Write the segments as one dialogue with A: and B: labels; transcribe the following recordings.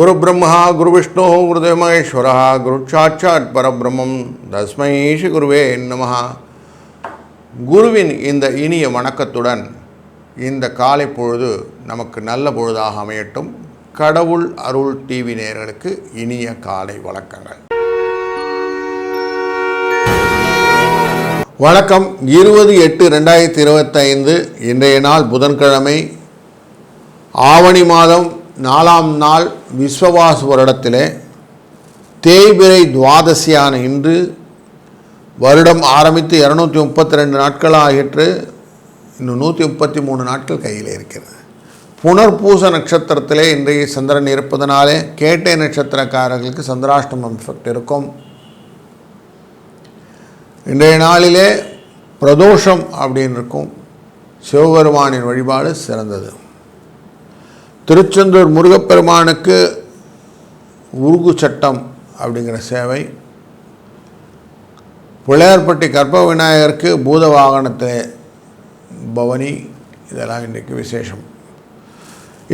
A: குரு பிரம்மா குரு விஷ்ணு குருதேவ மகேஸ்வரா குரு சாட்சாத் பரபிரம்மம் தஸ்மை ஸ்ரீ குருவே நமஹ குருவின் இந்த இனிய வணக்கத்துடன் இந்த காலை பொழுது நமக்கு நல்ல பொழுதாக அமையட்டும். கடவுள் அருள் டிவி நேயர்களுக்கு இனிய காலை வணக்கங்கள். வணக்கம். இருபது எட்டு ரெண்டாயிரத்தி இருபத்தைந்து இன்றைய நாள் புதன்கிழமை ஆவணி மாதம் நாலாம் நாள் விஸ்வவாசு வருடத்திலே தேய்பிரை துவாதசியான இன்று வருடம் ஆரம்பித்து இரநூத்தி முப்பத்தி ரெண்டு நாட்கள் ஆகிற்று இன்னும் நூற்றி முப்பத்தி மூணு நாட்கள் கையில் இருக்கிறது. புனர்பூச நட்சத்திரத்திலே இன்றைய சந்திரன் இருப்பதனாலே கேட்டை நட்சத்திரக்காரர்களுக்கு சந்திராஷ்டமம் எஃபெக்ட் இருக்கும். இன்றைய நாளிலே பிரதோஷம் அப்படின்னு இருக்கும். சிவபெருமானின் வழிபாடு சிறந்தது. திருச்செந்தூர் முருகப்பெருமானுக்கு உருகு சட்டம் அப்படிங்கிற சேவை. பிள்ளையார்பட்டி கற்ப விநாயகருக்கு பூத வாகனத்தில் பவனி இதெல்லாம் இன்றைக்கு விசேஷம்.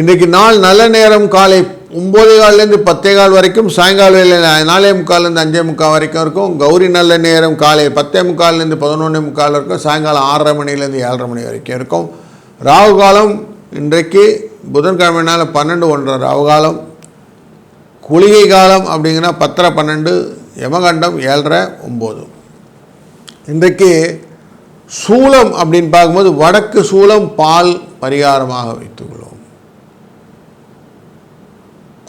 A: இன்றைக்கு நாள் நல்ல நேரம் காலை ஒம்பதே கால்லேருந்து பத்தே கால் வரைக்கும் சாயங்கால வேலையில் நாலே முக்கால்லேருந்து அஞ்சே முக்கால் வரைக்கும் இருக்கும். கௌரி நல்ல நேரம் காலை பத்தே முக்கால்லேருந்து பதினொன்றே முக்கால் இருக்கும். சாயங்காலம் ஆறரை மணிலேருந்து ஏழரை மணி வரைக்கும் இருக்கும். ராகு காலம் இன்றைக்கு புதன்கிழமைனால பன்னெண்டு ஒன்றரை அவகாலம் குளிகை காலம் அப்படிங்கன்னா பத்தரை பன்னெண்டு யமகண்டம் ஏழரை ஒம்பது. இன்றைக்கு சூளம் அப்படின்னு பார்க்கும்போது வடக்கு சூளம் பால் பரிகாரமாக வைத்துக்கொள்வோம்.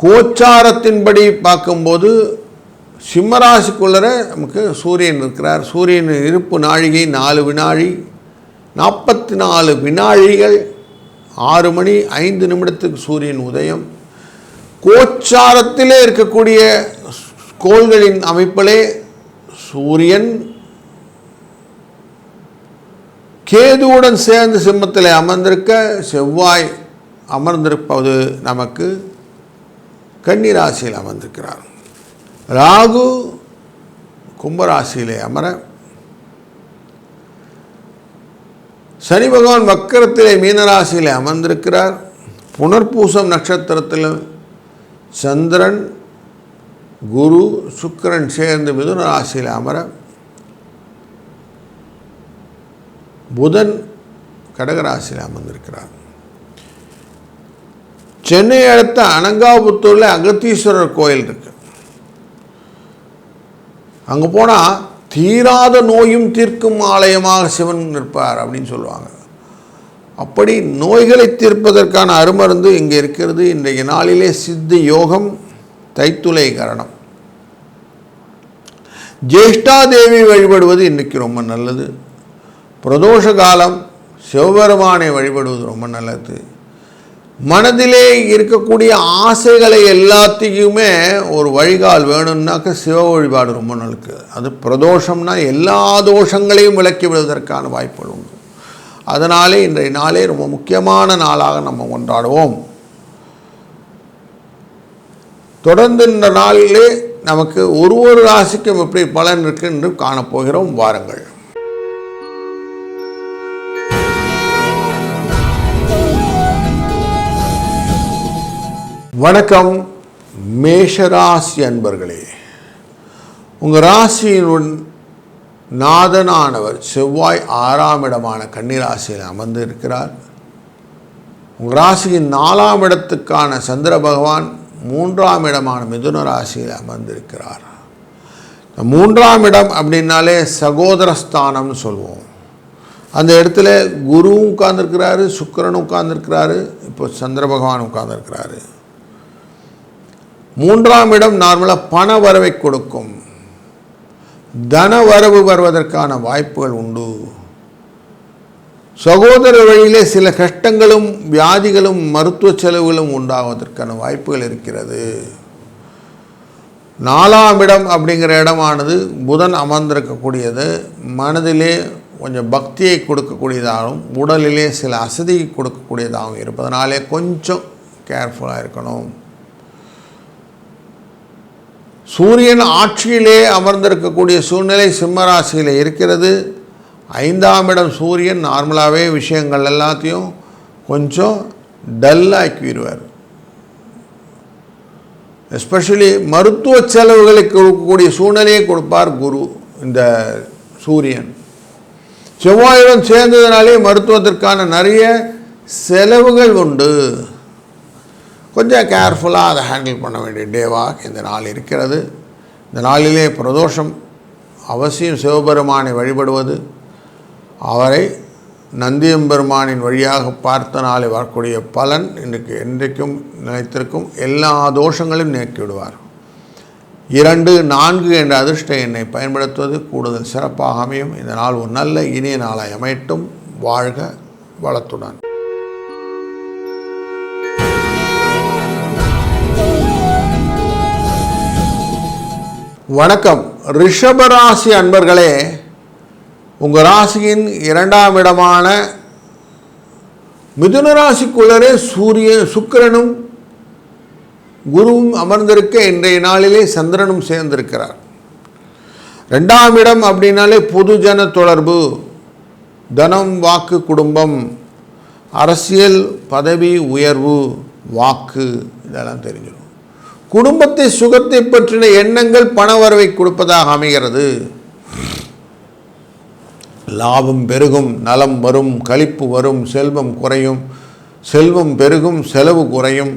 A: கோச்சாரத்தின்படி பார்க்கும்போது சிம்மராசிக்குள்ளர நமக்கு சூரியன் இருக்கிறார். சூரியன் இருப்பு நாழிகை நாலு வினாழி நாற்பத்தி நாலு வினாழிகள் ஆறு மணி ஐந்து நிமிடத்துக்கு சூரியன் உதயம். கோச்சாரத்திலே இருக்கக்கூடிய கோள்களின் அமைப்பிலே சூரியன் கேதுவுடன் சேர்ந்து சிம்மத்தில் அமர்ந்திருக்க செவ்வாய் அமர்ந்திருப்பது நமக்கு கன்னிராசியில் அமர்ந்திருக்கிறார். ராகு கும்பராசியிலே அமர சனி பகவான் வக்கரத்திலே மீனராசியிலே அமர்ந்திருக்கிறார். புனர்பூசம் நட்சத்திரத்தில் சந்திரன் குரு சுக்கிரன் சேர்ந்து மிதுன ராசியில் அமர புதன் கடகராசியில் அமர்ந்திருக்கிறார். சென்னை அடுத்த அனங்காபுத்தூரில் அகத்தீஸ்வரர் கோயில் இருக்கு. அங்கே போனால் தீராத நோயும் தீர்க்கும் ஆலயமாக சிவன் நிற்பார் அப்படின்னு சொல்லுவாங்க. அப்படி நோய்களை தீர்ப்பதற்கான அருமருந்து இங்கே இருக்கிறது. இன்றைய நாளிலே சித்த யோகம் தைத்துலை கரணம். ஜேஷ்டாதேவி வழிபடுவது இன்றைக்கு ரொம்ப நல்லது. பிரதோஷ காலம் சிவபெருமானை வழிபடுவது ரொம்ப நல்லது. மனதிலே இருக்கக்கூடிய ஆசைகளை எல்லாத்தையுமே ஒரு வழிகால் வேணும்னாக்க சிவ வழிபாடு ரொம்ப நல்லது. அது பிரதோஷம்னா எல்லா தோஷங்களையும் விளக்கி விடுவதற்கான வாய்ப்புகள் உண்டு. அதனாலே இன்றைய நாளே ரொம்ப முக்கியமான நாளாக நம்ம கொண்டாடுவோம். தொடர்ந்து இந்த நாளிலே நமக்கு ஒரு ஒரு ராசிக்கும் எப்படி பலன் இருக்கு என்று காணப்போகிறோம். வாருங்கள். வணக்கம் மேஷராசி அன்பர்களே. உங்கள் ராசியின் நாதனானவர் செவ்வாய் ஆறாம் இடமான கன்னிராசியில் அமர்ந்து இருக்கிறார் உங்கள் ராசியின் நாலாம் இடத்துக்கான சந்திர பகவான் மூன்றாம் இடமான மிதுன ராசியில் அமர்ந்திருக்கிறார். மூன்றாம் இடம் அப்படின்னாலே சகோதரஸ்தானம்னு சொல்லுவோம். அந்த இடத்துல குருவும் உட்கார்ந்துருக்கிறாரு சுக்கரனும் உட்கார்ந்துருக்கிறாரு இப்போ சந்திர பகவான் உட்கார்ந்துருக்கிறாரு. மூன்றாம் இடம் நார்மலாக பண வரவை கொடுக்கும். தன வரவு வருவதற்கான வாய்ப்புகள் உண்டு. சகோதர வழியிலே சில கஷ்டங்களும் வியாதிகளும் மருத்துவ செலவுகளும் உண்டாவதற்கான வாய்ப்புகள் இருக்கிறது. நாலாம் இடம் அப்படிங்கிற இடமானது புதன் அமர்ந்திருக்கக்கூடியது. மனதிலே கொஞ்சம் பக்தியை கொடுக்கக்கூடியதாகவும் உடலிலே சில அசதி கொடுக்கக்கூடியதாகவும் இருப்பதனாலே கொஞ்சம் கேர்ஃபுல்லாக இருக்கணும். சூரியன் ஆட்சியிலே அமர்ந்திருக்கக்கூடிய சூழ்நிலை சிம்மராசியில் இருக்கிறது. ஐந்தாம் இடம் சூரியன் நார்மலாகவே விஷயங்கள் எல்லாத்தையும் கொஞ்சம் டல்லாக்கிடுவார் எஸ்பெஷலி மருத்துவ செலவுகளை கொடுக்கக்கூடிய சூழ்நிலையை கொடுப்பார் குரு இந்த சூரியன். செவ்வாயுடன் சேர்ந்ததுனாலே மருத்துவத்திற்கான நிறைய செலவுகள் உண்டு. கொஞ்சம் கேர்ஃபுல்லாக அதை ஹேண்டில் பண்ண வேண்டிய டேவாக இந்த நாள் இருக்கிறது. இந்த நாளிலே பிரதோஷம் அவசியம் சிவபெருமானை வழிபடுவது அவரை நந்தியம்பெருமானின் வழியாக பார்த்த நாளை வரக்கூடிய பலன் இன்றைக்கு என்றைக்கும் நிலைத்திருக்கும் எல்லா தோஷங்களையும் நீக்கிவிடுவார் இரண்டு நான்கு என்ற அதிர்ஷ்ட எண்ணை பயன்படுத்துவது கூடுதல் சிறப்பாக அமையும். இந்த நாள் ஒரு நல்ல இனிய நாளாய் அமையட்டும். வாழ்க வளத்துடன். வணக்கம். ரிஷபராசி அன்பர்களே உங்கள் ராசியின் இரண்டாம் இடமான மிதுன ராசிக்குள்ளரே சூரியன் சுக்கிரனும் குருவும் அமர்ந்திருக்க இன்றைய நாளிலே சந்திரனும் சேர்ந்திருக்கிறார். ரெண்டாம் இடம் அப்படின்னாலே பொதுஜன தொடர்பு தனம் வாக்கு குடும்பம் அரசியல் பதவி உயர்வு வாக்கு இதெல்லாம் தெரிஞ்சிடும் குடும்பத்தை சுகத்தை பற்றின எண்ணங்கள் பண வரவை கொடுப்பதாக அமைகிறது. லாபம் பெருகும் நலம் வரும் கழிப்பு வரும் செல்வம் குறையும். செல்வம் பெருகும் செலவு குறையும்.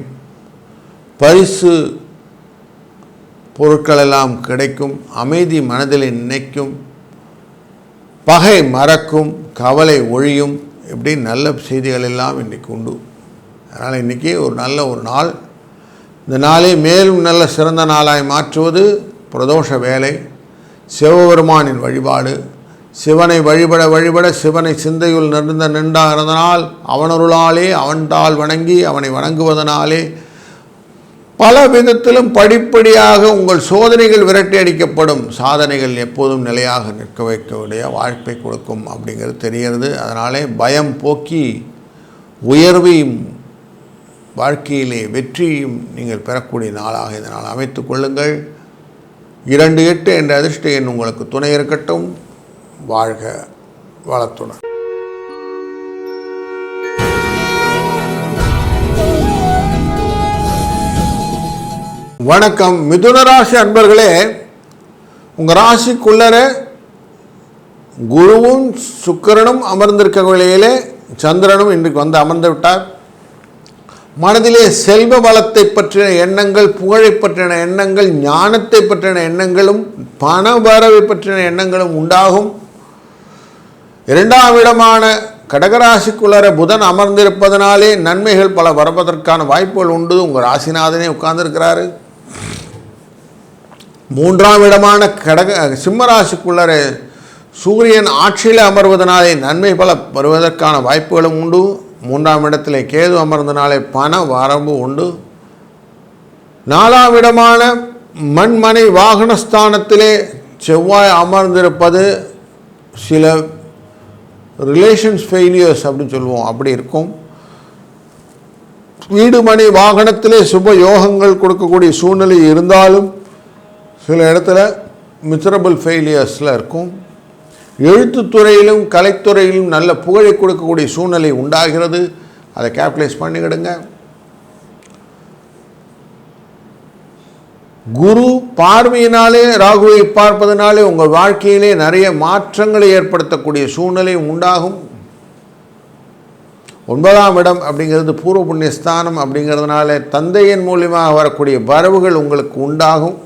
A: பரிசு பொருட்களெல்லாம் கிடைக்கும் அமைதி மனதில் நினைக்கும். பகை மறக்கும் கவலை ஒழியும். இப்படி நல்ல செய்திகள் எல்லாம் இன்றைக்கு உண்டு. அதனால் இன்றைக்கி ஒரு நல்ல ஒரு நாள் இந்த நாளை மேலும் நல்ல சிறந்த நாளாய் மாற்றுவது பிரதோஷ வேலை சிவபெருமானின் வழிபாடு. சிவனை வழிபட வழிபட சிவனை சிந்தையுள் நிறந்த நின்றாகிறதனால் அவனருளாலே அவன்தால் வணங்கி அவனை வணங்குவதனாலே பல விதத்திலும் படிப்படியாக உங்கள் சோதனைகள் விரட்டி அடிக்கப்படும். சாதனைகள் எப்போதும் நிலையாக நிற்க வைக்கக்கூடிய வாழ்க்கை கொடுக்கும் அப்படிங்கிறது தெரிகிறது அதனாலே பயம் போக்கி உயர்வையும் வாழ்க்கையிலே வெற்றியும் நீங்கள் பெறக்கூடிய நாளாக இந்த நாள் அமைத்துக் கொள்ளுங்கள். இரண்டு எட்டு என்ற அதிர்ஷ்ட எண் உங்களுக்கு துணை இருக்கட்டும். வாழ்க வளத்துடன். வணக்கம். மிதுன ராசி அன்பர்களே உங்கள் ராசிக்குள்ளர குருவும் சுக்கரனும் அமர்ந்திருக்க வேளையிலே சந்திரனும் இன்றைக்கு வந்து அமர்ந்து விட்டார். மனதிலே செல்வ வளத்தை பற்றின எண்ணங்கள் புகழை பற்றின எண்ணங்கள் ஞானத்தை பற்றின எண்ணங்களும் பண வரவை பற்றின எண்ணங்களும் உண்டாகும். இரண்டாம் இடமான கடகராசிக்குள்ளர புதன் அமர்ந்திருப்பதனாலே நன்மைகள் பல வரப்பதற்கான வாய்ப்புகள் உண்டு. உங்கள் ராசிநாதனே உட்கார்ந்திருக்கிறாரு. மூன்றாம் இடமான கடக சிம்மராசிக்குள்ளர சூரியன் ஆட்சியில் அமர்வதனாலே நன்மை பல வருவதற்கான வாய்ப்புகளும் உண்டு. மூன்றாம் இடத்துல கேது அமர்ந்தனாலே பண வரம்பு உண்டு. நாலாம் இடமான மண்மனை வாகனஸ்தானத்திலே செவ்வாய் அமர்ந்திருப்பது சில ரிலேஷன்ஸ் ஃபெயிலியர்ஸ் அப்படின்னு சொல்லுவோம். அப்படி இருக்கும். வீடு மனை வாகனத்திலே சுப யோகங்கள் கொடுக்கக்கூடிய சூழ்நிலை இருந்தாலும் சில இடத்துல மிசரபிள் ஃபெயிலியர்ஸில் இருக்கும். எழுத்துத்துறையிலும் கலைத்துறையிலும் நல்ல புகழை கொடுக்கக்கூடிய சூழ்நிலை உண்டாகிறது. அதை கேபிட்டலைஸ் பண்ணிக்கிடுங்க. குரு பார்வையினாலே ராகுவை பார்ப்பதனாலே உங்கள் வாழ்க்கையிலே நிறைய மாற்றங்களை ஏற்படுத்தக்கூடிய சூழ்நிலை உண்டாகும். ஒன்பதாம் இடம் அப்படிங்கிறது பூர்வ புண்ணியஸ்தானம் அப்படிங்கிறதுனால தந்தையின் மூலியமாக வரக்கூடிய வரவுகள் உங்களுக்கு உண்டாகும்.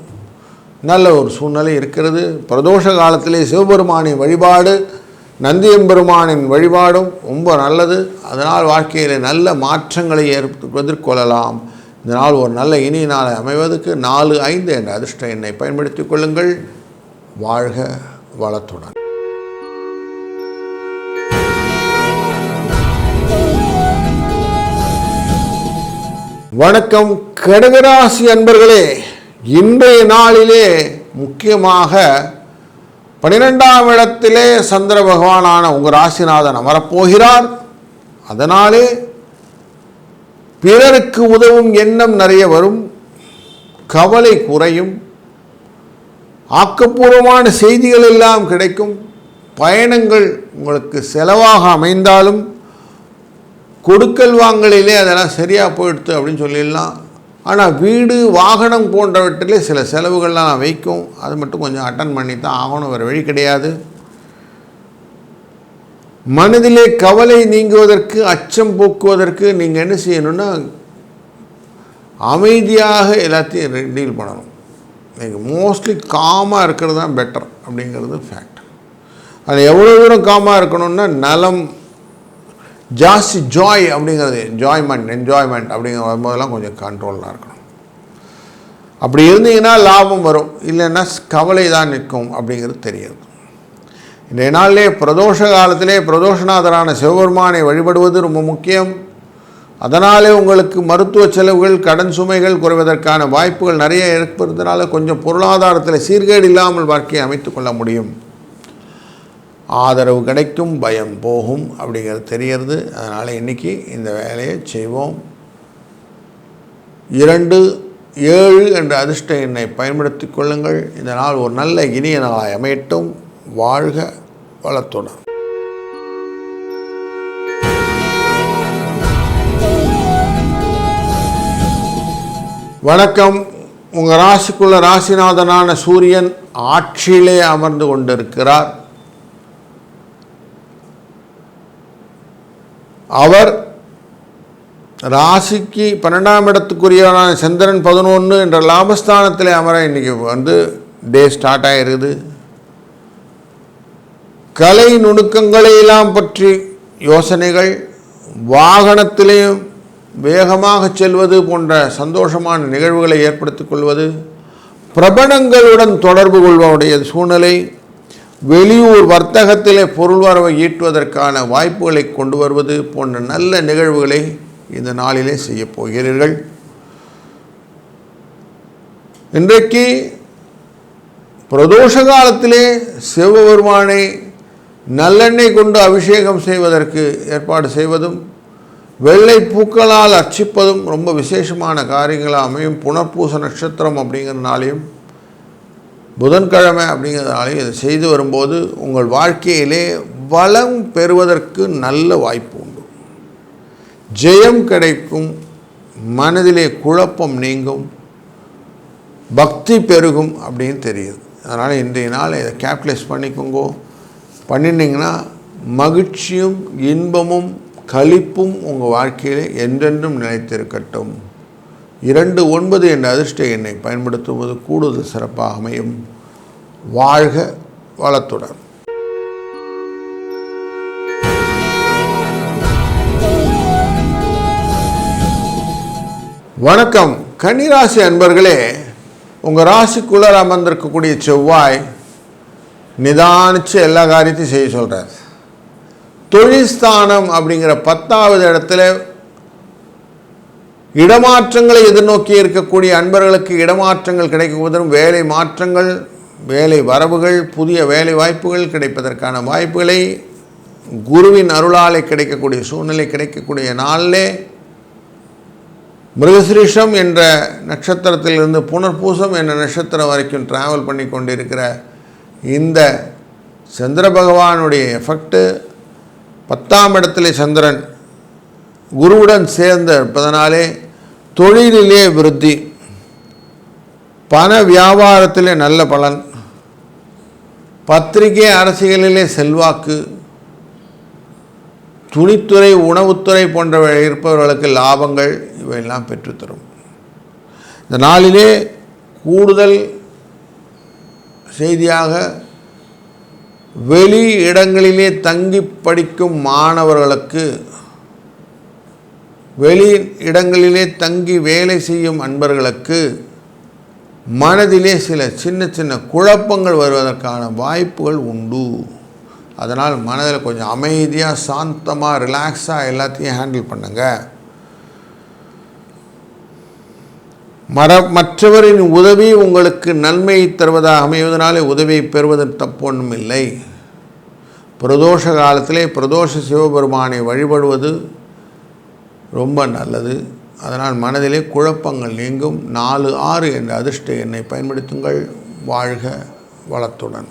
A: நல்ல ஒரு சூழ்நிலை இருக்கிறது. பிரதோஷ காலத்திலே சிவபெருமானின் வழிபாடு நந்தியம்பெருமானின் வழிபாடும் ரொம்ப நல்லது. அதனால் வாழ்க்கையில் நல்ல மாற்றங்களை எதிர்கொள்ளலாம். இந்த நாள் ஒரு நல்ல இனிய நாளை அமைவதற்கு நாலு ஐந்து என்ற அதிர்ஷ்ட எண்ணை பயன்படுத்திக் கொள்ளுங்கள். வாழ்க வளத்துடன். வணக்கம். கடகராசி அன்பர்களே. இன்றைய நாளிலே முக்கியமாக பனிரெண்டாம் இடத்திலே சந்திர பகவானான உங்கள் ராசிநாதன் அமரப்போகிறார். அதனாலே பிறருக்கு உதவும் எண்ணம் நிறைய வரும். கவலை குறையும். ஆக்கப்பூர்வமான செய்திகள் எல்லாம் கிடைக்கும். பயணங்கள் உங்களுக்கு செலவாக அமைந்தாலும் கொடுக்கல் வாங்கலிலே அதெல்லாம் சரியாக போயிடுத்து அப்படின்னு சொல்லிடலாம். ஆனால் வீடு வாகனம் போன்றவற்றிலே சில செலவுகள்லாம் வைக்கும். அது மட்டும் கொஞ்சம் அட்டன் பண்ணி தான் ஆகணும் வேறு வழி கிடையாது. மனதிலே கவலை நீங்குவதற்கு அச்சம் போக்குவதற்கு நீங்கள் என்ன செய்யணும்னா அமைதியாக எல்லாத்தையும் டீல் பண்ணணும். நீங்கள் மோஸ்ட்லி காமாக இருக்கிறது தான் பெட்டர் அப்படிங்கிறது ஃபேக்ட் அது எவ்வளோ தூரம் காமாக இருக்கணும்னா நலம் ஜாஸ்தி ஜாய் அப்படிங்கிறது என்ஜாய்மெண்ட் என்ஜாய்மெண்ட் அப்படிங்கிற வரும்போதெல்லாம் கொஞ்சம் கண்ட்ரோலாக இருக்கணும். அப்படி இருந்தீங்கன்னா லாபம் வரும். இல்லைன்னா கவலை தான் நிற்கும் அப்படிங்கிறது தெரியுது. இன்றைய நாளிலே பிரதோஷ காலத்திலே பிரதோஷநாதரான சிவபெருமானை வழிபடுவது ரொம்ப முக்கியம். அதனாலே உங்களுக்கு மருத்துவ செலவுகள் கடன் சுமைகள் குறைவதற்கான வாய்ப்புகள் நிறைய இருப்பதனால கொஞ்சம் பொருளாதாரத்தில் சீர்கேடு இல்லாமல் வாழ்க்கையை அமைத்துக்கொள்ள முடியும். ஆதரவு கிடைக்கும் பயம் போகும் அப்படிங்கிறது தெரியறது அதனால் இன்றைக்கி இந்த வேலையை செய்வோம். இரண்டு ஏழு என்ற அதிர்ஷ்ட எண்ணை பயன்படுத்தி கொள்ளுங்கள். இந்த நாள் ஒரு நல்ல இனிய நாளாக அமையட்டும். வாழ்க வளத்துடன். வணக்கம். உங்கள் ராசிக்குள்ள ராசிநாதனான சூரியன் ஆட்சியிலே அமர்ந்து கொண்டிருக்கிறார். அவர் ராசிக்கு பன்னெண்டாம் இடத்துக்குரியவனான சந்திரன் பதினொன்று என்ற லாபஸ்தானத்தில் அமர இன்றைக்கி வந்து டே ஸ்டார்ட் ஆகிருது கலை நுணுக்கங்களை எல்லாம் பற்றி யோசனைகள் வாகனத்திலேயும் வேகமாக செல்வது போன்ற சந்தோஷமான நிகழ்வுகளை ஏற்படுத்திக் கொள்வது பிரபலங்களுடன் தொடர்பு கொள்வனுடைய சூழ்நிலை வெளியூர் வர்த்தகத்திலே பொருள் வரவை ஈட்டுவதற்கான வாய்ப்புகளை கொண்டு வருவது போன்ற நல்ல நிகழ்வுகளை இந்த நாளிலே செய்யப்போகிறீர்கள் இன்றைக்கு பிரதோஷ காலத்திலே சிவபெருமானை நல்லெண்ணெய் கொண்டு அபிஷேகம் செய்வதற்கு ஏற்பாடு செய்வதும் வெள்ளை பூக்களால் அர்ச்சிப்பதும் ரொம்ப விசேஷமான காரியங்களாக அமையும். புனர்பூச நட்சத்திரம் அப்படிங்கிற நாளையும் புதன்கிழமை அப்படிங்கிறதுனாலையும் இதை செய்து வரும்போது உங்கள் வாழ்க்கையிலே வளம் பெறுவதற்கு நல்ல வாய்ப்பு உண்டு. ஜெயம் கிடைக்கும் மனதிலே குழப்பம் நீங்கும் பக்தி பெருகும் அப்படின்னு தெரியுது. அதனால் இன்றைய நாள் இதை கேபிட்டலைஸ் பண்ணிக்கோங்கோ. பண்ணினீங்கன்னா மகிழ்ச்சியும் இன்பமும் களிப்பும் உங்கள் வாழ்க்கையில் என்றென்றும் நிலைத்திருக்கட்டும். இரண்டு ஒன்பது என்ற அதிர்ஷ்ட எண்ணை பயன்படுத்துவது கூடுதல் சிறப்பாக அமையும். வாழ்க வளத்துடன். வணக்கம். கன்னிராசி அன்பர்களே உங்கள் ராசிக்குள்ளர் அமர்ந்திருக்கக்கூடிய செவ்வாய் நிதானித்து எல்லா காரியத்தையும் செய்ய சொல்கிறார் தொழில் அப்படிங்கிற பத்தாவது இடத்துல இடமாற்றங்களை எதிர்நோக்கி இருக்கக்கூடிய அன்பர்களுக்கு இடமாற்றங்கள் கிடைக்குவதும் வேலை மாற்றங்கள் வேலை வரவுகள் புதிய வேலை வாய்ப்புகள் கிடைப்பதற்கான வாய்ப்புகளை குருவின் அருளாலே கிடைக்கக்கூடிய சூழ்நிலை கிடைக்கக்கூடிய நாளிலே மிருகசிரீஷம் என்ற நட்சத்திரத்திலிருந்து புனர்பூசம் என்ற நட்சத்திரம் வரைக்கும் ட்ராவல் பண்ணி கொண்டிருக்கிற இந்த சந்திர பகவானுடைய எஃபெக்ட்டு பத்தாம் இடத்துல சந்திரன் குருவுடன் சேர்ந்த இருப்பதனாலே தொழிலிலே விருத்தி. பண வியாபாரத்திலே நல்ல பலன். பத்திரிகை அரசியலிலே செல்வாக்கு. துணித்துறை உணவுத்துறை போன்றவை இருப்பவர்களுக்கு லாபங்கள் இவையெல்லாம் பெற்றுத்தரும். இந்த நாளிலே கூடுதல் செய்தியாக வெளி இடங்களிலே தங்கி படிக்கும் மாணவர்களுக்கு வெளி இடங்களிலே தங்கி வேலை செய்யும் அன்பர்களுக்கு மனதிலே சில சின்ன சின்ன குழப்பங்கள் வருவதற்கான வாய்ப்புகள் உண்டு. அதனால் மனதில் கொஞ்சம் அமைதியாக சாந்தமாக ரிலாக்ஸாக எல்லாத்தையும் ஹேண்டில் பண்ணுங்கள் மர மற்றவரின் உதவி உங்களுக்கு நன்மை தருவதாக அமைவதனாலே உதவியை பெறுவதற்கு தப்பொன்றும் இல்லை பிரதோஷ காலத்திலே பிரதோஷ சிவபெருமானை வழிபடுவது ரொம்ப நல்லது. அதனால் மனதிலே குழப்பங்கள் நீங்கும். நாலு ஆறு என்ற அதிர்ஷ்ட எண்ணை பயன்படுத்துங்கள். வாழ்க வளத்துடன்.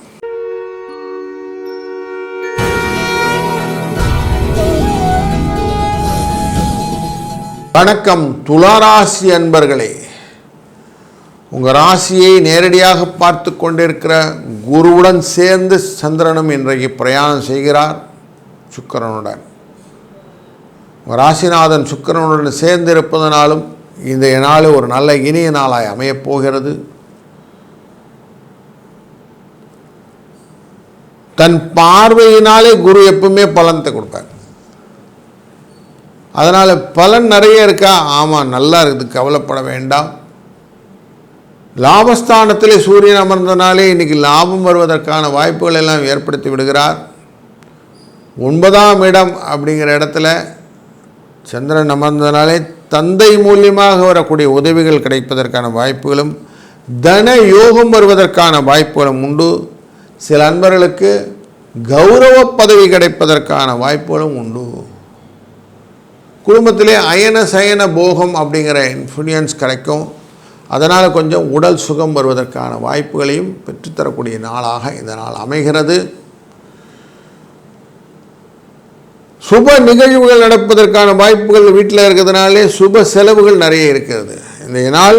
A: வணக்கம் துளாராசி அன்பர்களே. உங்கள் ராசியை நேரடியாக பார்த்து கொண்டிருக்கிற குருவுடன் சேர்ந்து சந்திரனும் இன்றைக்கு பிரயாணம் செய்கிறார். சுக்கிரனுடன். ராசிநாதன் சுக்கரனுடன் சேர்ந்து இருப்பதனாலும் இந்த நாள் ஒரு நல்ல இனிய நாளாய் அமையப் போகிறது. தன் பார்வையினாலே குரு எப்பவுமே பலனத்தை கொடுப்பார். அதனால் பலன் நிறைய இருக்கா? ஆமாம் நல்லா இருக்குது. கவலைப்பட வேண்டாம். லாபஸ்தானத்தில் சூரியன் அமர்ந்தனாலே இன்றைக்கி லாபம் வருவதற்கான வாய்ப்புகள் எல்லாம் ஏற்படுத்தி விடுகிறார். ஒன்பதாம் இடம் அப்படிங்கிற இடத்துல சந்திரன் அமர்ந்தனாலே தந்தை மூலியமாக வரக்கூடிய உதவிகள் கிடைப்பதற்கான வாய்ப்புகளும் தன யோகம் வருவதற்கான வாய்ப்புகளும் உண்டு. சில அன்பர்களுக்கு கௌரவ பதவி கிடைப்பதற்கான வாய்ப்புகளும் உண்டு. குடும்பத்திலே அயன சயன போகம் அப்படிங்கிற இன்ஃப்ளூயன்ஸ் கிடைக்கும். அதனால் கொஞ்சம் உடல் சுகம் வருவதற்கான வாய்ப்புகளையும் பெற்றுத்தரக்கூடிய நாளாக இந்த நாள் அமைகிறது. சுப நிகழ்வுகள் நடப்பதற்கான வாய்ப்புகள் வீட்டில் இருக்கிறதுனாலே சுப செலவுகள் நிறைய இருக்கிறது. இந்த நாள்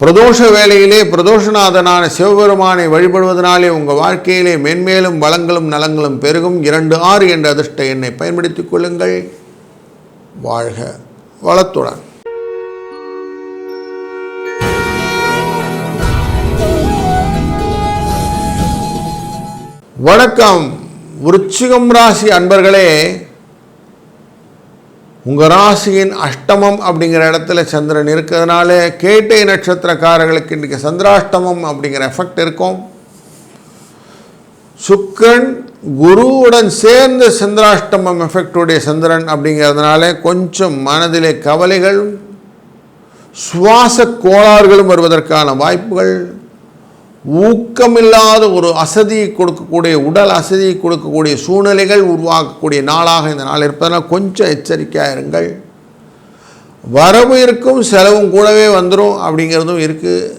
A: பிரதோஷ வேலையிலே பிரதோஷநாதனான சிவபெருமானை வழிபடுவதனாலே உங்கள் வாழ்க்கையிலே மென்மேலும் வளங்களும் நலங்களும் பெருகும். இரண்டு ஆறு என்ற அதிர்ஷ்ட எண்ணை பயன்படுத்திக் கொள்ளுங்கள். வாழ்க வளத்துடன். வணக்கம். விருச்சிகம் ராசி அன்பர்களே உங்கள் ராசியின் அஷ்டமம் அப்படிங்கிற இடத்துல சந்திரன் இருக்கிறதுனால கேட்டை நட்சத்திரக்காரர்களுக்கு இன்றைக்கி சந்திராஷ்டமம் அப்படிங்கிற எஃபெக்ட் இருக்கும். சுக்கரன் குருவுடன் சேர்ந்து சந்திராஷ்டமம் எஃபெக்டுடைய சந்திரன் அப்படிங்கிறதுனால கொஞ்சம் மனதிலே கவலைகள் சுவாச கோளாறுகளும் வருவதற்கான வாய்ப்புகள் ஊக்கமில்லாத ஒரு அசதியை கொடுக்கக்கூடிய உடல் அசதியை கொடுக்கக்கூடிய சூழ்நிலைகள் உருவாக்கக்கூடிய நாளாக இந்த நாள் இருப்பதனால் கொஞ்சம் எச்சரிக்கையாக இருங்கள். வரவு இருக்கும் செலவும் கூடவே வந்துடும் அப்படிங்கிறதும் இருக்குது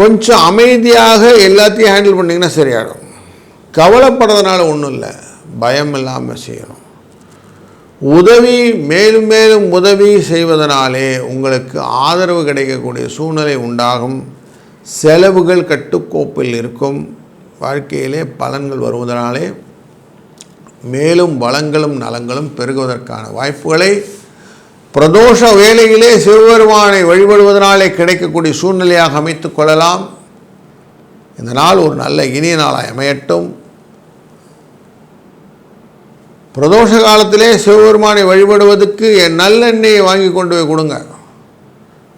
A: கொஞ்சம் அமைதியாக எல்லாத்தையும் ஹேண்டில் பண்ணிங்கன்னா சரியாயிடும். கவலைப்படுறதுனால ஒன்றும் இல்லை. பயம் இல்லாமல் செய்யணும். உதவி மேலும் மேலும் உதவி செய்வதனாலே உங்களுக்கு ஆதரவு கிடைக்கக்கூடிய சூழ்நிலை உண்டாகும். செலவுகள் கட்டுக்கோப்பில் இருக்கும். வாழ்க்கையிலே பலன்கள் வருவதனாலே மேலும் வளங்களும் நலங்களும் பெருகுவதற்கான வாய்ப்புகளை பிரதோஷ வேலையிலே சிவபெருமானை வழிபடுவதனாலே கிடைக்கக்கூடிய சூழ்நிலையாக அமைத்துக் கொள்ளலாம். இந்த நாள் ஒரு நல்ல இனிய நாளாக அமையட்டும். பிரதோஷ காலத்திலே சிவபெருமானை வழிபடுவதற்கு என் நல்லெண்ணெயை வாங்கி கொண்டு போய் கொடுங்க.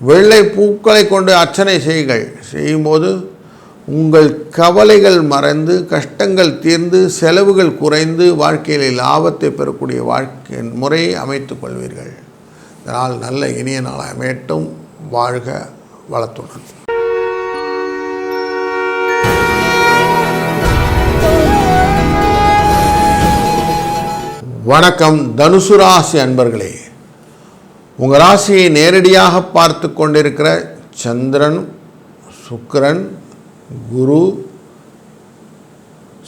A: வெள்ளை பூக்களை கொண்டு அர்ச்சனை செய்யுங்கள். செய்யும்போது உங்கள் கவலைகள் மறைந்து கஷ்டங்கள் தீர்ந்து செலவுகள் குறைந்து வாழ்க்கையில் லாபத்தை பெறக்கூடிய வாழ்க்கை முறையை அமைத்துக் கொள்வீர்கள். இதனால் நல்ல இனிய நாளாக அமையட்டும். வாழ்க வளத்துடன். வணக்கம். தனுசு ராசி அன்பர்களே. உங்கள் ராசியை நேரடியாக பார்த்து கொண்டிருக்கிற சந்திரன் சுக்கரன் குரு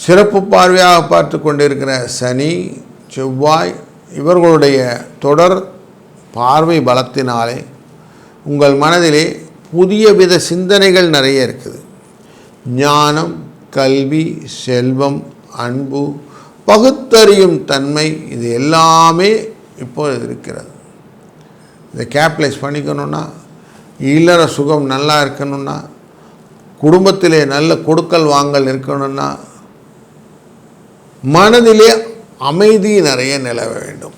A: சிறப்பு பார்வையாக பார்த்து கொண்டிருக்கிற சனி செவ்வாய் இவர்களுடைய தொடர் பார்வை பலத்தினாலே உங்கள் மனதிலே புதிய வித சிந்தனைகள் நிறைய இருக்குது. ஞானம் கல்வி செல்வம் அன்பு பகுத்தறியும் தன்மை இது எல்லாமே இப்போ இருக்கிறது. இதை கேப்லைஸ் பண்ணிக்கணும்னா இல்லற சுகம் நல்லா இருக்கணும்னா குடும்பத்திலே நல்ல கொடுக்கல் வாங்கல் இருக்கணும்னா மனதிலே அமைதி நிறைய நிலவ வேண்டும்.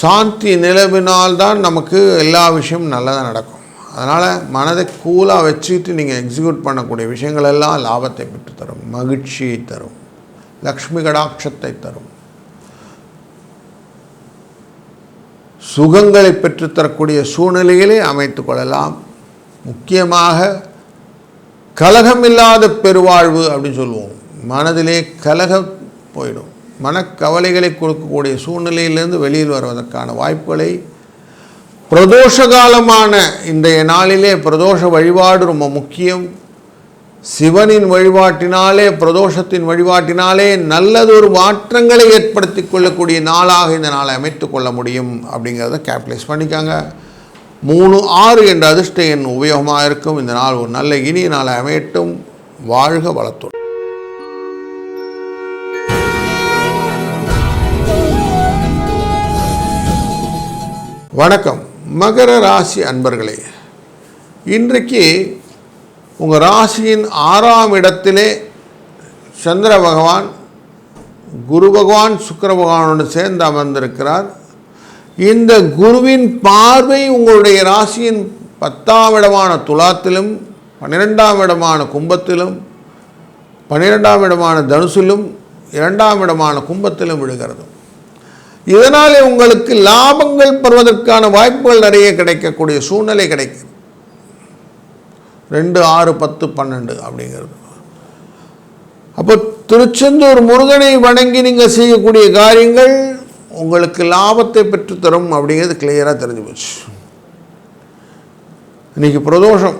A: சாந்தி நிலவினால்தான் நமக்கு எல்லா விஷயமும் நல்லதாக நடக்கும். அதனால் மனதை கூலாக வச்சுட்டு நீங்கள் எக்ஸிக்யூட் பண்ணக்கூடிய விஷயங்கள் எல்லாம் லாபத்தை பெற்று தரும். மகிழ்ச்சியை தரும். லக்ஷ்மி கடாட்சத்தை தரும். சுகங்களை பெற்றுத்தரக்கூடிய சூழ்நிலையிலே அமைத்து கொள்ளலாம். முக்கியமாக கலகமில்லாத பெருவாழ்வு அப்படின்னு சொல்லுவோம். மனதிலே கலகம் போயிடும். மனக்கவலைகளை கொடுக்கக்கூடிய சூழ்நிலையிலிருந்து வெளியில் வருவதற்கான வாய்ப்புகளை பிரதோஷ காலமான இன்றைய நாளிலே பிரதோஷ வழிபாடு ரொம்ப முக்கியம். சிவனின் வழிபாட்டினாலே பிரதோஷத்தின் வழிபாட்டினாலே நல்லதொரு மாற்றங்களை ஏற்படுத்தி கொள்ளக்கூடிய நாளாக இந்த நாளை அமைத்து கொள்ள முடியும் அப்படிங்கிறத கேபிட்டலைஸ் பண்ணிக்காங்க. மூணு ஆறு என்ற அதிர்ஷ்ட எண் உபயோகமாக இருக்கும். இந்த நாள் ஒரு நல்ல இனிய நாளை அமையட்டும். வாழ்க வளத்துடன். வணக்கம். மகர ராசி அன்பர்களே இன்றைக்கு உங்கள் ராசியின் ஆறாம் இடத்திலே சந்திர பகவான் குரு பகவான் சுக்கர பகவானோடு சேர்ந்து அமர்ந்திருக்கிறார். இந்த குருவின் பார்வை உங்களுடைய ராசியின் பத்தாம் இடமான துலாத்திலும் பன்னிரெண்டாம் இடமான கும்பத்திலும் பன்னிரெண்டாம் இடமான தனுசிலும் இரண்டாம் இடமான கும்பத்திலும் விழுகிறது. இதனாலே உங்களுக்கு லாபங்கள் பெறுவதற்கான வாய்ப்புகள் நிறைய கிடைக்கக்கூடிய சூழ்நிலை கிடைக்கும். ரெண்டு ஆறு பத்து பன்னெண்டு அப்படிங்கிறது. அப்போ திருச்செந்தூர் முருகனை வணங்கி நீங்கள் செய்யக்கூடிய காரியங்கள் உங்களுக்கு லாபத்தை பெற்றுத்தரும் அப்படிங்கிறது கிளியராக தெரிஞ்சு போச்சு. இன்றைக்கி பிரதோஷம்.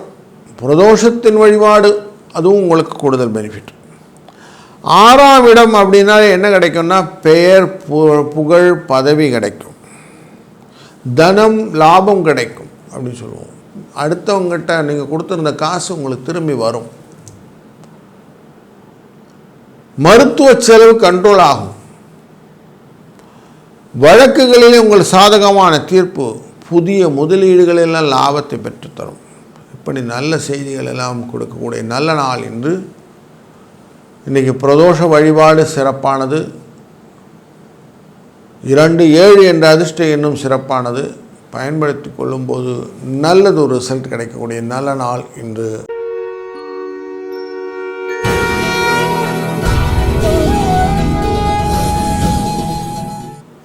A: பிரதோஷத்தின் வழிபாடு அதுவும் உங்களுக்கு கூடுதல் பெனிஃபிட் ஆறாம் இடம் அப்படின்னா என்ன கிடைக்கும்னா பெயர் பு- புகழ் பதவி கிடைக்கும். தனம் லாபம் கிடைக்கும் அப்படின்னு சொல்லுவோம். அடுத்தவங்ககிட்ட நீங்கள் கொடுத்துருந்த காசு உங்களுக்கு திரும்பி வரும். மருத்துவ செலவு கண்ட்ரோல் ஆகும். வழக்குகளிலே உங்கள் சாதகமான தீர்ப்பு புதிய முதலீடுகள் எல்லாம் லாபத்தை பெற்றுத்தரும். இப்படி நல்ல செய்திகள் எல்லாம் கொடுக்கக்கூடிய நல்ல நாள் என்று இன்றைக்கி பிரதோஷ வழிபாடு சிறப்பானது. இரண்டு ஏழு என்ற அதிர்ஷ்ட எண்ணும் சிறப்பானது. பயன்படுத்தி கொள்ளும்போது நல்லது ஒரு ரிசல்ட் கிடைக்கக்கூடிய நல்ல நாள் இன்று.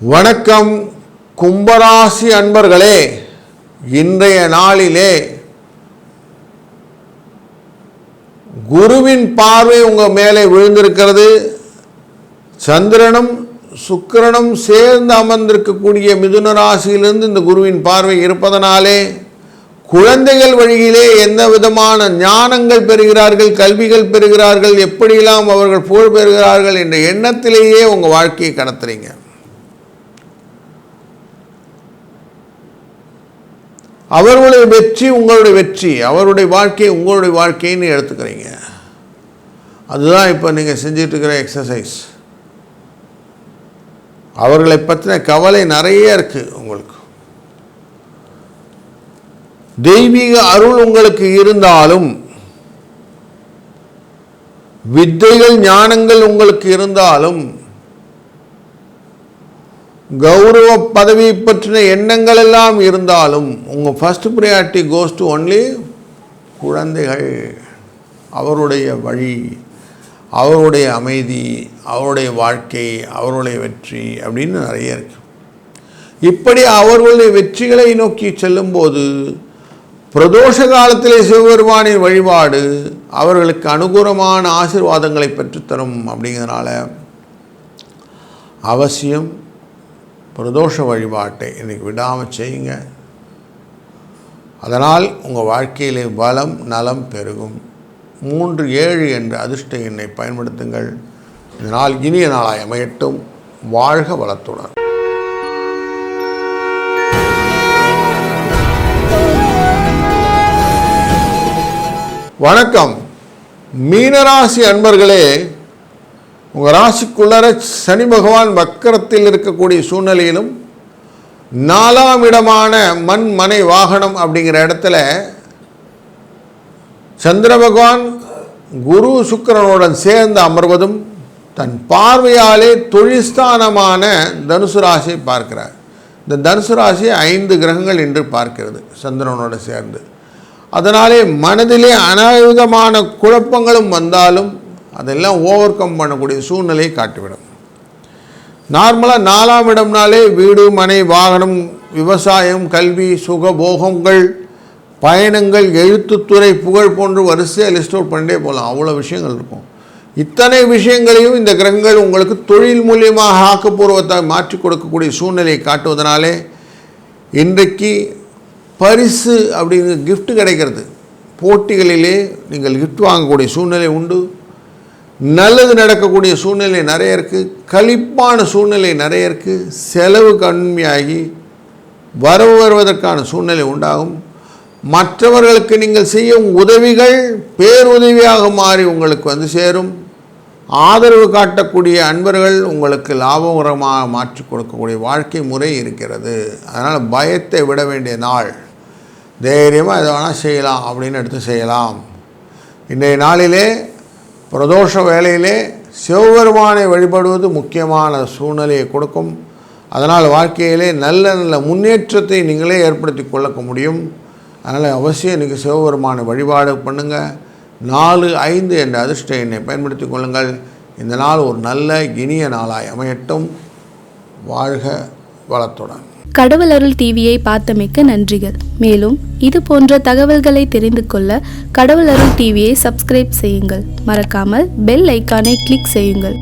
A: வணக்கம் கும்பராசி அன்பர்களே. இன்றைய நாளிலே குருவின் பார்வை உங்கள் மேலே விழுந்திருக்கிறது. சந்திரனும் சுக்கிரனும் சேர்ந்து அமர்ந்திருக்கக்கூடிய மிதுன ராசியிலிருந்து இந்த குருவின் பார்வை இருப்பதனாலே குழந்தைகள் வழியிலே எந்த விதமான ஞானங்கள் பெறுகிறார்கள் கல்விகள் பெறுகிறார்கள் எப்படியெல்லாம் அவர்கள் புகழ் பெறுகிறார்கள் என்ற எண்ணத்திலேயே உங்கள் வாழ்க்கையை கடத்துறீங்க. அவர்களுடைய வெற்றி உங்களுடைய வெற்றி அவருடைய வாழ்க்கை உங்களுடைய வாழ்க்கைன்னு எடுத்துக்கிறீங்க. அதுதான் இப்போ நீங்கள் செஞ்சிட்ருக்கிற எக்ஸசைஸ் அவர்களை பற்றின கவலை நிறைய இருக்குது உங்களுக்கு. தெய்வீக அருள் உங்களுக்கு இருந்தாலும் வித்தைகள் ஞானங்கள் உங்களுக்கு இருந்தாலும் கௌரவ பதவி பற்றின எண்ணங்கள் எல்லாம் இருந்தாலும் உங்கள் first priority goes to only குழந்தைகள் அவருடைய வழி. அவருடைய அமைதி அவருடைய வாழ்க்கை அவருடைய வெற்றி அப்படின்னு நிறைய இருக்கு. இப்படி அவர்களுடைய வெற்றிகளை நோக்கி செல்லும்போது பிரதோஷ காலத்திலே சிவபெருமானின் வழிபாடு அவர்களுக்கு அனுகூலமான ஆசிர்வாதங்களை பெற்றுத்தரும் அப்படிங்கிறதுனால அவசியம் பிரதோஷ வழிபாட்டை இன்னைக்கு விடாமல் செய்யுங்க. அதனால் உங்கள் வாழ்க்கையிலே பலம் நலம் பெருகும். மூன்று ஏழு என்ற அதிர்ஷ்ட எண்ணை பயன்படுத்துங்கள். இந்த நாள் இனிய நாளாய் அமையட்டும். வாழ்க வளத்துடன். வணக்கம். மீனராசி அன்பர்களே உங்கள் ராசிக்குள்ளர சனி பகவான் வக்கரத்தில் இருக்கக்கூடிய சூழ்நிலையிலும் நாலாம் இடமான மண் மனை வாகனம் அப்படிங்கிற இடத்துல சந்திர பகவான் குரு சுக்கரனுடன் சேர்ந்து அமர்வதும் தன் பார்வையாலே தொழில்ஸ்தானமான தனுசு ராசியை பார்க்கிறார். இந்த தனுசு ராசி ஐந்து கிரகங்கள் என்று பார்க்கிறது சந்திரனோடு சேர்ந்து. அதனாலே மனதிலே அனாயுதமான குழப்பங்களும் வந்தாலும் அதெல்லாம் ஓவர் கம் பண்ணக்கூடிய சூழ்நிலையை காட்டிவிடும். நார்மலாக நாலாம் இடம்னாலே வீடு மனை வாகனம் விவசாயம் கல்வி சுக போகங்கள் பயணங்கள் எழுத்துத்துறை புகழ் போன்று வரிசையாக லிஸ்ட் அவுட் பண்ணிட்டே போகலாம் அவ்வளோ விஷயங்கள் இருக்கும். இத்தனை விஷயங்களையும் இந்த கிரகங்கள் உங்களுக்கு தொழில் மூலியமாக ஆக்கப்பூர்வத்தை மாற்றி கொடுக்கக்கூடிய சூழ்நிலையை காட்டுவதனாலே இன்றைக்கு பரிசு அப்படிங்கிற கிஃப்ட் கிடைக்கிறது. போட்டிகளிலே நீங்கள் கிஃப்ட் வாங்கக்கூடிய சூழ்நிலை உண்டு. நல்லது நடக்கக்கூடிய சூழ்நிலை நிறைய இருக்குது களிப்பான சூழ்நிலை நிறைய இருக்குது செலவு கம்மியாகி வரவு வருவதற்கான சூழ்நிலை உண்டாகும். மற்றவர்களுக்கு நீங்கள் செய்யும் உதவிகள் பேருதவியாக மாறி உங்களுக்கு வந்து சேரும். ஆதரவு காட்டக்கூடிய அன்பர்கள் உங்களுக்கு லாபகரமாக மாற்றி கொடுக்கக்கூடிய வாழ்க்கை முறை இருக்கிறது. அதனால் பயத்தை விட வேண்டிய நாள். தைரியமாக எதை வேணால் செய்யலாம் அப்படின்னு எடுத்து செய்யலாம். இன்றைய நாளிலே பிரதோஷ வேலையிலே சிவபெருமானை வழிபடுவது முக்கியமான சூழ்நிலையை கொடுக்கும். அதனால் வாழ்க்கையிலே நல்ல நல்ல முன்னேற்றத்தை நீங்களே ஏற்படுத்தி கொள்ள முடியும். அதனால் அவசியம் இன்றைக்கி சிவபெருமான வழிபாடு பண்ணுங்கள் நாலு ஐந்து என்ற அதிர்ஷ்ட எண்ணை பயன்படுத்தி கொள்ளுங்கள். இந்த நாள் ஒரு நல்ல இனிய நாளாய் அமையட்டும். வாழ்க வளத்துடன்.
B: கடவுள் அருள் டிவியை பார்த்தமைக்க நன்றிகள். மேலும் இது போன்ற தகவல்களை தெரிந்து கொள்ள கடவுள் அருள் டிவியை சப்ஸ்கிரைப் செய்யுங்கள். மறக்காமல் பெல் ஐக்கானை கிளிக் செய்யுங்கள்.